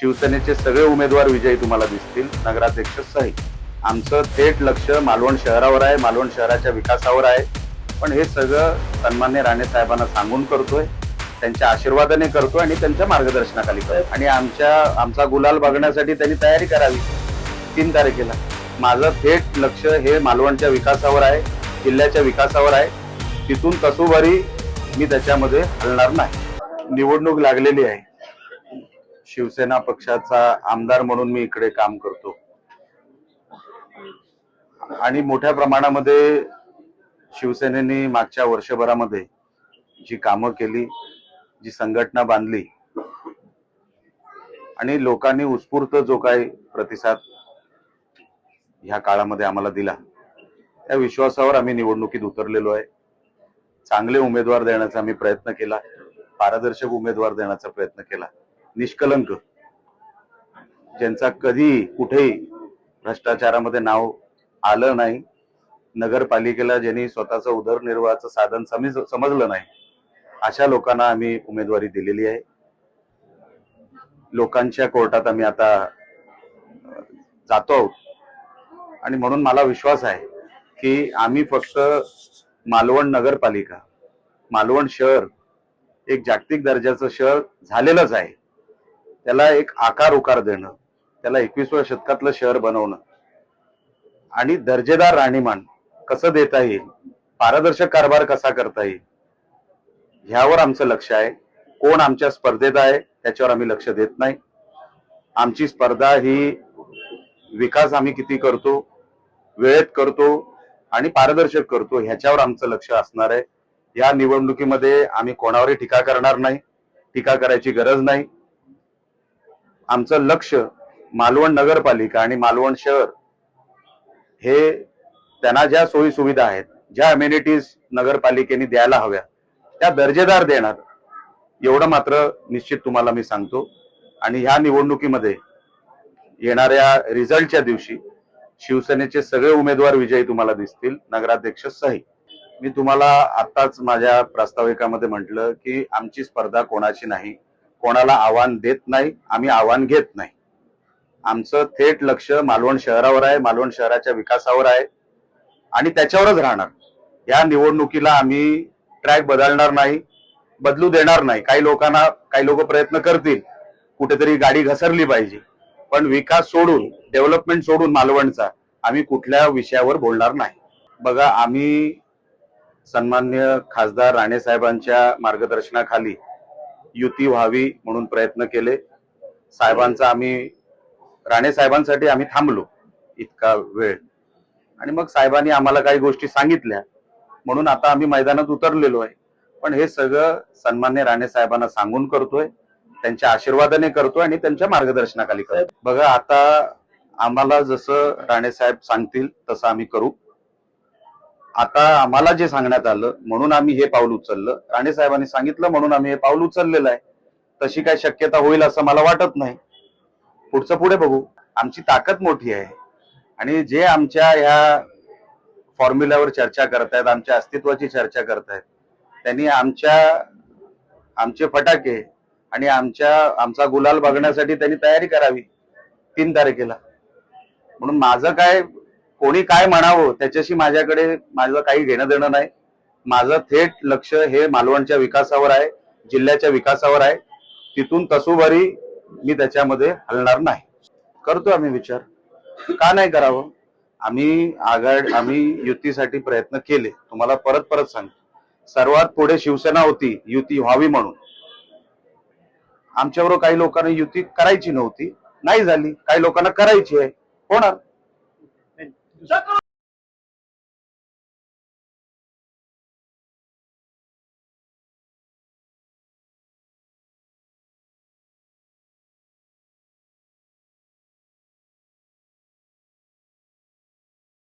शिवसेनेचे सगळे उमेदवार विजयी तुम्हाला दिसतील. नगराध्यक्ष सहित आमचं थेट लक्ष मालवण शहरावर आहे मालवण शहराच्या विकासावर आहे. पण हे सगळं सन्मान्य राणे साहेबांना सांगून करतोय त्यांच्या आशीर्वादाने करतोय आणि त्यांच्या मार्गदर्शनाखाली करतोय. आणि आमच्या आमचा गुलाल बघण्यासाठी त्यांनी तयारी करावी. तीन तारखेला. माझं थेट लक्ष हे मालवणच्या विकासावर आहे जिल्ह्याच्या विकासावर आहे. तिथून कसोबरी मी त्याच्यामध्ये हलणार नाही. निवडणूक लागलेली आहे. शिवसेना पक्षाचा आमदार म्हणून मी इकडे काम करतो. आणि मोठ्या प्रमाणामध्ये शिवसेनेने मागच्या वर्षभरामध्ये जी कामं केली जी संघटना बांधली आणि लोकांनी उत्स्फूर्त जो काही प्रतिसाद ह्या काळामध्ये आम्हाला दिला त्या विश्वासावर आम्ही निवडणुकीत उतरलेलो आहे. चांगले उमेदवार देण्याचा आम्ही प्रयत्न केला पारदर्शक उमेदवार देण्याचा प्रयत्न केला. निष्कलंक. ज्यांचा कधी कुठेही भ्रष्टाचारामध्ये नाव आलं नाही नगरपालिकेला ज्यांनी स्वतःचं उदरनिर्वाहाचं साधन समज समजलं नाही अशा लोकांना आम्ही उमेदवारी दिलेली आहे. लोकांच्या कोर्टात आम्ही आता जातो आहोत. आणि म्हणून मला विश्वास आहे की आम्ही फक्त मालवण नगरपालिका मालवण शहर एक जागतिक दर्जाचं शहर झालेलंच आहे. त्याला एक आकार उकार देणं त्याला एकवीसव्या शतकातलं शहर बनवणं. आणि दर्जेदार राहणीमान कसं देता येईल पारदर्शक कारभार कसा करता येईल ह्यावर आमचं लक्ष आहे. कोण आमच्या स्पर्धेत आहे त्याच्यावर आम्ही लक्ष देत नाही. आमची स्पर्धा ही विकास आम्ही किती करतो वेळेत करतो आणि पारदर्शक करतो ह्याच्यावर आमचं लक्ष असणार आहे. या निवडणुकीमध्ये आम्ही कोणावरही टीका करणार नाही. टीका करायची गरज नाही. आमचं लक्ष मालवण नगरपालिका आणि मालवण शहर हे त्यांना ज्या सोयी सुविधा आहेत ज्या अम्युनिटीज नगरपालिकेने द्यायला हव्या त्या दर्जेदार देणार एवढं मात्र निश्चित तुम्हाला मी सांगतो. आणि ह्या निवडणुकीमध्ये येणाऱ्या रिझल्टच्या दिवशी शिवसेनेचे सगळे उमेदवार विजयी तुम्हाला दिसतील नगराध्यक्ष सही. मी तुम्हाला आत्ताच माझ्या प्रास्ताविकामध्ये म्हटलं की आमची स्पर्धा कोणाची नाही कोणाला आव्हान देत नाही आम्ही आव्हान घेत नाही. आमचं थेट लक्ष मालवण शहरावर आहे मालवण शहराच्या विकासावर आहे. आणि त्याच्यावरच राहणार. या निवडणुकीला आम्ही ट्रॅक बदलणार नाही बदलू देणार नाही. काही लोकांना काही लोक प्रयत्न करतील कुठेतरी गाडी घसरली पाहिजे. पण विकास सोडून डेव्हलपमेंट सोडून मालवणचा आम्ही कुठल्या विषयावर बोलणार नाही. बघा आम्ही सन्मान्य खासदार राणे साहेबांच्या मार्गदर्शनाखाली युती व्हावी म्हणून प्रयत्न केले. साहेबांचा आम्ही राणे साहेबांसाठी आम्ही थांबलो इतका वेळ. आणि मग साहेबांनी आम्हाला काही गोष्टी सांगितल्या. म्हणून आता आम्ही मैदानात उतरलेलो आहे. पण हे सगळं सन्मान्य राणे साहेबांना सांगून करतोय त्यांच्या आशीर्वादाने करतोय आणि त्यांच्या मार्गदर्शनाखाली करतोय. बघा आता आम्हाला जसं राणे साहेब सांगतील तसं आम्ही करू. आता आम्हाला जे सांगण्यात आलं म्हणून आम्ही हे पाऊल उचललं. राणे साहेबांनी सांगितलं म्हणून आम्ही हे पाऊल उचललेलं आहे. तशी काय शक्यता होईल असं मला वाटत नाही. पुढचं पुढे बघू. आमची ताकद मोठी आहे. आणि जे आमच्या ह्या फॉर्म्युल्यावर चर्चा करतायत आमच्या अस्तित्वाची चर्चा करतायत त्यांनी आमच्या आमचे फटाके आणि आमच्या आमचा गुलाल बघण्यासाठी त्यांनी तयारी करावी तीन तारखेला. म्हणून माझं काय कोणी काय म्हणावं त्याच्याशी माझ्याकडे माझं काही घेणं देणं नाही. माझं थेट लक्ष हे मालवणच्या विकासावर आहे जिल्ह्याच्या विकासावर आहे. तिथून कसुभरी मी त्याच्यामध्ये हलणार नाही. करतो आम्ही विचार. का नाही करावं? आम्ही आघाड आम्ही युतीसाठी प्रयत्न केले. तुम्हाला परत परत सांगतो. सर्वात पुढे शिवसेना होती युती व्हावी म्हणून. आमच्याबरोबर काही लोकांना युती करायची नव्हती. नाही झाली. काही लोकांना करायची आहे. होणार. সকল